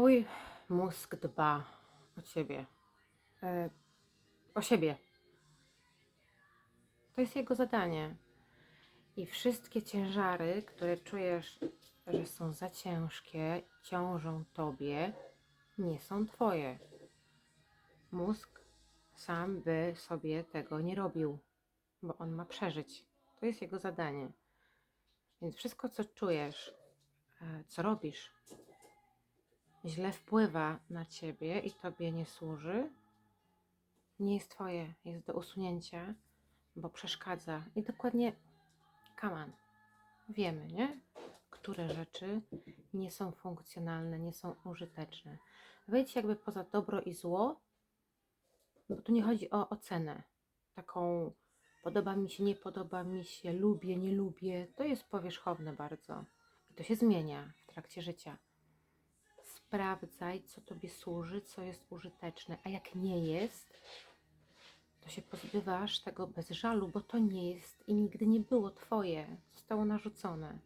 Twój mózg dba o ciebie. E, o siebie. To jest jego zadanie. I wszystkie ciężary, które czujesz, że są za ciężkie, ciążą tobie, nie są twoje. Mózg sam by sobie tego nie robił, bo on ma przeżyć. To jest jego zadanie. Więc wszystko, co czujesz, e, co robisz, źle wpływa na ciebie i tobie nie służy, nie jest twoje, jest do usunięcia, bo przeszkadza. I dokładnie, on, wiemy, nie? Które rzeczy nie są funkcjonalne, nie są użyteczne. Wejdź jakby poza dobro i zło, bo tu nie chodzi o ocenę. Taką podoba mi się, nie podoba mi się, lubię, nie lubię. To jest powierzchowne bardzo. I to się zmienia w trakcie życia. Sprawdzaj, co tobie służy, co jest użyteczne, a jak nie jest, to się pozbywasz tego bez żalu, bo to nie jest i nigdy nie było twoje. Zostało narzucone.